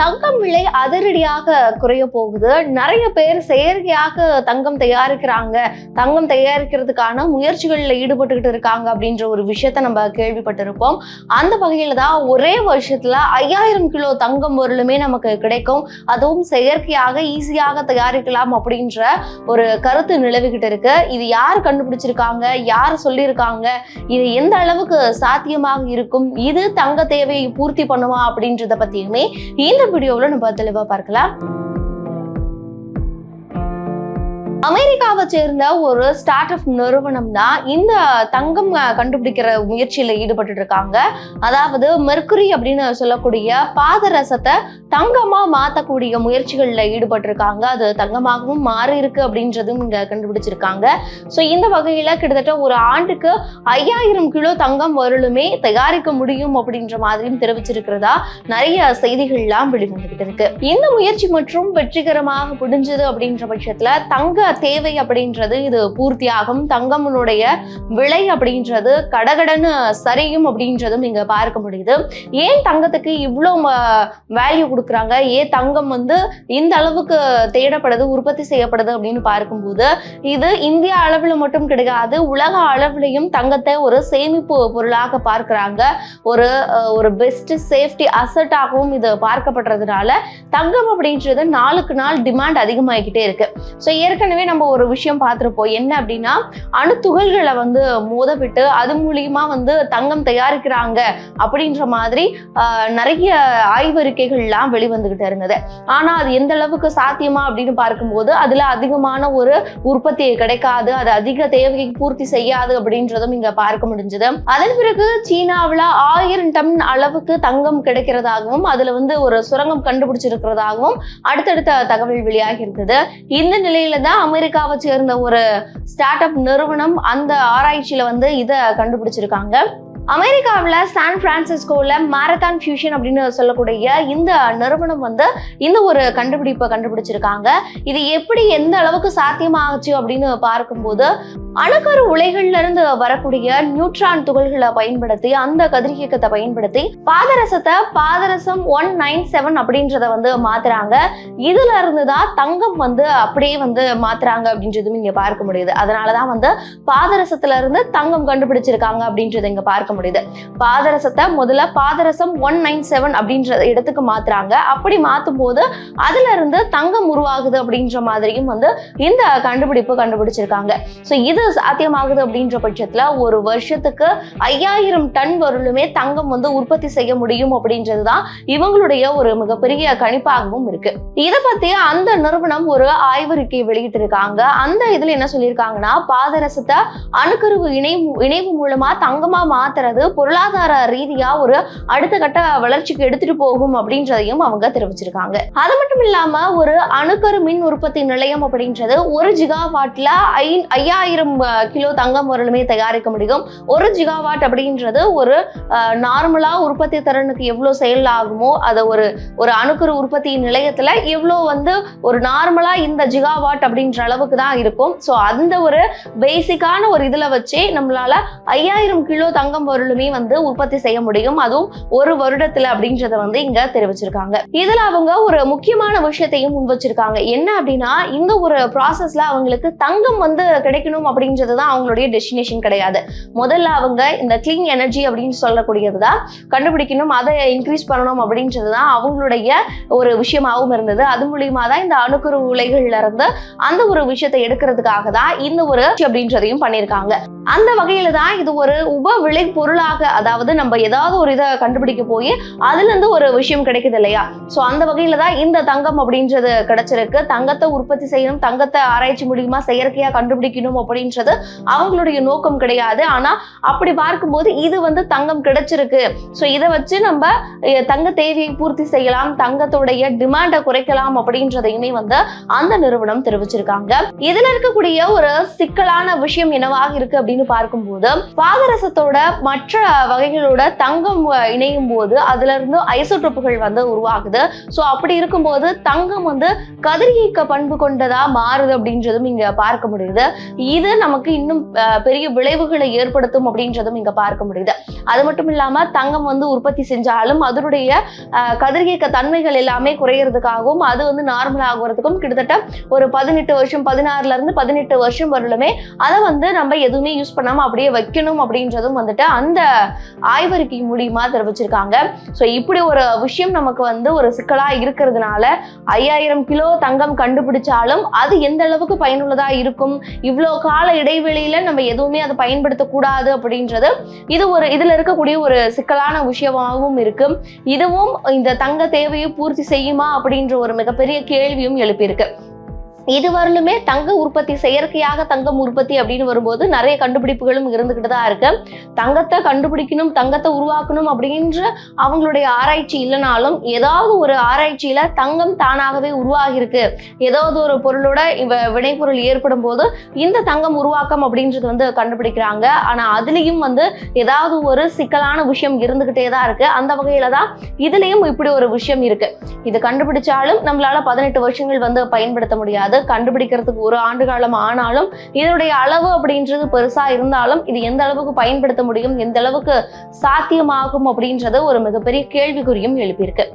தங்கம் விலை அதிரடியாக குறைய போகுது. நிறைய பேர் செயற்கையாக தங்கம் தயாரிக்கிறாங்க. தங்கம் தயாரிக்கிறதுக்கான முயற்சிகளில் ஈடுபட்டுக்கிட்டு இருக்காங்க அப்படின்ற ஒரு விஷயத்த நம்ம கேள்விப்பட்டிருப்போம். அந்த வகையில தான் ஒரே வருஷத்துல ஐயாயிரம் கிலோ தங்கம் பொருளுமே நமக்கு கிடைக்கும். அதுவும் செயற்கையாக ஈஸியாக தயாரிக்கலாம் அப்படின்ற ஒரு கருத்து நிலவிக்கிட்டு இருக்கு. இது யார் கண்டுபிடிச்சிருக்காங்க? யார் சொல்லியிருக்காங்க? இது எந்த அளவுக்கு சாத்தியமாக இருக்கும்? இது தங்க தேவையை பூர்த்தி பண்ணுமா அப்படின்றத பத்தியுமே இந்த வீடியோவில் நம்ம தெளிவாக பார்க்கலாம். அமெரிக்காவை சேர்ந்த ஒரு ஸ்டார்ட் அப் நிறுவனம் தான் இந்த தங்கம் கண்டுபிடிக்கிற முயற்சியில ஈடுபட்டு இருக்காங்க அதாவது மெர்குரி அப்படின்னு சொல்லக்கூடிய பாதரசத்தை தங்கமா மாத்தக்கூடிய முயற்சிகள்ல ஈடுபட்டு இருக்காங்க அது தங்கமாகவும் மாறி இருக்கு அப்படின்றதும் இங்க கண்டுபிடிச்சிருக்காங்க. ஸோ இந்த வகையில கிட்டத்தட்ட ஒரு ஆண்டுக்கு ஐயாயிரம் கிலோ தங்கம் வரலுமே தயாரிக்க முடியும் அப்படின்ற மாதிரியும் தெரிவிச்சிருக்கிறதா நிறைய செய்திகள்லாம் வெளிவந்துகிட்டு இருக்கு. இந்த முயற்சி மற்றும் வெற்றிகரமாக முடிஞ்சது அப்படின்ற பட்சத்துல தங்க தேவை அப்படின்றது இது பூர்த்தியாகும். தங்கமனுடைய விலை அப்படின்றது கடகடன்னு சரியும் அப்படின்றதும் இங்க பார்க்க முடியுது. ஏன் தங்கத்துக்கு இவ்வளோ வேல்யூ கொடுக்குறாங்க? ஏன் தங்கம் வந்து இந்த அளவுக்கு தேடப்படுது உற்பத்தி செய்யப்படுது அப்படின்னு பார்க்கும்போது இது இந்திய அளவில் மட்டும் கிடையாது உலக அளவிலையும் தங்கத்தை ஒரு சேமிப்பு பொருளாக பார்க்குறாங்க. ஒரு ஒரு பெஸ்ட் சேஃப்டி அசட்டாகவும் இது பார்க்கப்படுறதுனால தங்கம் அப்படின்றது நாளுக்கு நாள் டிமாண்ட் அதிகமாகிக்கிட்டே இருக்கு. ஸோ ஏற்கனவே நம்ம ஒரு விஷயம் பார்த்துருப்போம். என்ன அப்படின்னா அணுத்துகள்களை வந்து மோதவிட்டு அது மூலியமா வந்து தங்கம் தயாரிக்கிறாங்க அப்படின்ற மாதிரி நிறைய ஆய்வறிக்கைகள்லாம் வெளிவந்துகிட்டு இருந்தது. ஆனா அது எந்த அளவுக்கு சாத்தியமா அப்படின்னு பார்க்கும்போது அதுல அதிகமான ஒரு உற்பத்தி கிடைக்காது அது அதிக தேவையை பூர்த்தி செய்யாது அப்படின்றதும் இங்க பார்க்க முடிஞ்சது. அதன் பிறகு சீனாவுல ஆயிரம் டன் அளவுக்கு தங்கம் கிடைக்கிறதாகவும் அதுல வந்து ஒரு சுரங்கம் கண்டுபிடிச்சிருக்கிறதாகவும் அடுத்தடுத்த தகவல் வெளியாகி இருந்தது. இந்த நிலையில தான் அமெரிக்காவை சேர்ந்த ஒரு ஸ்டார்ட் அப் நிறுவனம் அந்த ஆராய்ச்சியில வந்து இதை கண்டுபிடிச்சிருக்காங்க. அமெரிக்காவில் சான் பிரான்சிஸ்கோவில் மாரத்தான் ஃபியூஷன் அப்படின்னு சொல்லக்கூடிய இந்த நிறுவனம் வந்து இந்த ஒரு கண்டுபிடிப்பை கண்டுபிடிச்சிருக்காங்க. இது எப்படி எந்த அளவுக்கு சாத்தியமாகச்சு அப்படின்னு பார்க்கும்போது அணுக்கரு உலைகள்ல இருந்து வரக்கூடிய நியூட்ரான் துகள்களை பயன்படுத்தி அந்த கதிரியக்கத்தை பயன்படுத்தி பாதரசத்தை பாதரசம் ஒன் நைன் செவன் அப்படின்றத வந்து மாத்துறாங்க. இதுல இருந்து தான் தங்கம் வந்து அப்படியே வந்து மாத்துறாங்க அப்படின்றதும் இங்க பார்க்க முடியுது. அதனாலதான் வந்து பாதரசத்துல இருந்து தங்கம் கண்டுபிடிச்சிருக்காங்க அப்படின்றத இங்க பார்க்க பார்க்க முடியுது. பாதரசத்தை முதல்ல பாதரசம் ஒன் நைன் செவன் அப்படின்ற இடத்துக்கு மாத்துறாங்க. அப்படி மாத்தும் போது அதுல இருந்து தங்கம் உருவாகுது அப்படின்ற மாதிரியும் வந்து இந்த கண்டுபிடிப்பு கண்டுபிடிச்சிருக்காங்க. ஸோ இது சாத்தியமாகுது அப்படின்ற பட்சத்துல ஒரு வருஷத்துக்கு ஐயாயிரம் டன் வரலுமே தங்கம் வந்து உற்பத்தி செய்ய முடியும் அப்படின்றது தான் இவங்களுடைய ஒரு மிகப்பெரிய கணிப்பாகவும் இருக்கு. இதை பத்தி அந்த நிறுவனம் ஒரு ஆய்வறிக்கை வெளியிட்டிருக்காங்க. அந்த இதுல என்ன சொல்லியிருக்காங்கன்னா பாதரசத்தை அணுக்கருவு இணைவு இணைவு மூலமா தங்கமா மாத்த மாத்துறது பொருளாதார ரீதியா ஒரு அடுத்த கட்ட வளர்ச்சிக்கு எடுத்துட்டு போகும் அப்படின்றதையும் அவங்க தெரிவிச்சிருக்காங்க. அது மட்டும் இல்லாம ஒரு அணுக்கரு மின் உற்பத்தி நிலையம் அப்படின்றது ஒரு ஜிகாவாட்ல ஐ ஐயாயிரம் கிலோ தங்கம் பொருளுமே தயாரிக்க முடியும். ஒரு ஜிகாவாட் அப்படின்றது ஒரு நார்மலா உற்பத்தி திறனுக்கு எவ்வளவு செயல் ஆகுமோ அதை ஒரு ஒரு அணுக்கரு உற்பத்தி நிலையத்துல எவ்வளோ வந்து ஒரு நார்மலா இந்த ஜிகாவாட் அப்படின்ற அளவுக்கு தான் இருக்கும். ஸோ அந்த ஒரு பேசிக்கான ஒரு இதுல வச்சே நம்மளால ஐயாயிரம் கிலோ தங்கம் பொருளுமே வந்து உற்பத்தி செய்ய முடியும். அதுவும் ஒரு வருடத்துல அப்படின்றத வந்து இங்க தெரிவிச்சிருக்காங்க. இதுல அவங்க ஒரு முக்கியமான விஷயத்தையும் முன் வச்சிருக்காங்க. என்ன அப்படின்னா இந்த ஒரு ப்ராசஸ்ல அவங்களுக்கு தங்கம் வந்து கிடைக்கணும் அப்படின்றது தான் அவங்களுடைய டெஸ்டினேஷன் கிடையாது. முதல்ல அவங்க இந்த கிளீன் எனர்ஜி அப்படின்னு சொல்லக்கூடியது தான் கண்டுபிடிக்கணும் அதை இன்க்ரீஸ் பண்ணணும் அப்படின்றது தான் அவங்களுடைய ஒரு விஷயமாகவும் இருந்தது. அது மூலியமா தான் இந்த அணுக்குறு உலைகள்ல இருந்து அந்த ஒரு விஷயத்தை எடுக்கிறதுக்காக தான் இந்த ஒரு அப்படின்றதையும் பண்ணியிருக்காங்க. அந்த வகையில தான் இது ஒரு உப விளை பொருளாக அதாவது நம்ம ஏதாவது ஒரு இதை கண்டுபிடிக்க போய் அதுல இருந்து ஒரு விஷயம் கிடைக்குது இல்லையா? சோ அந்த வகையில தான் இந்த தங்கம் அப்படின்றது கிடைச்சிருக்கு. தங்கத்தை உற்பத்தி செய்யணும் தங்கத்தை ஆராய்ச்சி மூலியமா செயற்கையா கண்டுபிடிக்கணும் அப்படின்றது அவங்களுடைய நோக்கம் கிடையாது. ஆனா அப்படி பார்க்கும்போது இது வந்து தங்கம் கிடைச்சிருக்கு. சோ இதை வச்சு நம்ம தங்க தேவையை பூர்த்தி செய்யலாம் தங்கத்துடைய டிமாண்டை குறைக்கலாம் அப்படின்றதையுமே வந்து அந்த நிறுவனம் தெரிவிச்சிருக்காங்க. இதுல இருக்கக்கூடிய ஒரு சிக்கலான விஷயம் என்னவாக இருக்கு அப்படின்னு பார்க்கும்போது பாதரசத்தோட மற்ற வகைகளோட தங்கம் இணையும் போது அதுல இருந்து ஐசோட்ரோப்புகள் வந்து உருவாகுது. ஸோ அப்படி இருக்கும்போது தங்கம் வந்து கதிரியக்க பண்பு கொண்டதா மாறுது அப்படின்றதும் இங்க பார்க்க முடியுது. இது நமக்கு இன்னும் பெரிய விளைவுகளை ஏற்படுத்தும் அப்படின்றதும் இங்க பார்க்க முடியுது. அது மட்டும் இல்லாம தங்கம் வந்து உற்பத்தி செஞ்சாலும் அதனுடைய கதிரியக்க தன்மைகள் எல்லாமே குறையறதுக்காகவும் அது வந்து நார்மல் ஆகுறதுக்கும் கிட்டத்தட்ட ஒரு பதினெட்டு வருஷம் பதினாறுல இருந்து பதினெட்டு வருஷம் வரலுமே அதை வந்து நம்ம எதுவுமே யூஸ் பண்ணாம அப்படியே வைக்கணும் அப்படின்றதும் வந்துட்டு அந்த ஆய்வறிக்கை மூலியமா தெரிவிச்சிருக்காங்க. ஸோ இப்படி ஒரு விஷயம் நமக்கு வந்து ஒரு சிக்கலா இருக்கிறதுனால ஐயாயிரம் கிலோ தங்கம் கண்டுபிடிச்சாலும் அது எந்த அளவுக்கு பயனுள்ளதா இருக்கும்? இவ்வளோ கால இடைவெளியில நம்ம எதுவுமே அதை பயன்படுத்தக்கூடாது அப்படின்றது இது ஒரு இதுல இருக்கக்கூடிய ஒரு சிக்கலான விஷயமாகவும் இருக்கு. இதுவும் இந்த தங்க தேவையை பூர்த்தி செய்யுமா அப்படின்ற ஒரு மிகப்பெரிய கேள்வியும் எழுப்பியிருக்கு. இதுவரையிலுமே தங்க உற்பத்தி செயற்கையாக தங்கம் உற்பத்தி அப்படின்னு வரும்போது நிறைய கண்டுபிடிப்புகளும் இருந்துகிட்டு தான் இருக்கு. தங்கத்தை கண்டுபிடிக்கணும் தங்கத்தை உருவாக்கணும் அப்படின்ற அவங்களுடைய ஆராய்ச்சி இல்லைனாலும் ஏதாவது ஒரு ஆராய்ச்சியில தங்கம் தானாகவே உருவாகிருக்கு ஏதாவது ஒரு பொருளோட இவ வினைப்பொருள் ஏற்படும் போது இந்த தங்கம் உருவாக்கம் அப்படின்றது வந்து கண்டுபிடிக்கிறாங்க. ஆனா அதுலயும் வந்து ஏதாவது ஒரு சிக்கலான விஷயம் இருந்துகிட்டே தான் இருக்கு. அந்த வகையில தான் இதுலயும் இப்படி ஒரு விஷயம் இருக்கு. இது கண்டுபிடிச்சாலும் நம்மளால பதினெட்டு வருஷங்கள் வந்து பயன்படுத்த முடியாது. கண்டுபிடிக்கிறதுக்கு ஒரு ஆண்டு காலம் ஆனாலும் இதனுடைய அளவு அப்படின்றது பெருசா இருந்தாலும் இது எந்த அளவுக்கு பயன்படுத்த முடியும் எந்த அளவுக்கு சாத்தியமாகும் அப்படின்றது ஒரு மிகப்பெரிய கேள்விக்குறியும் எழுப்பியிருக்கு.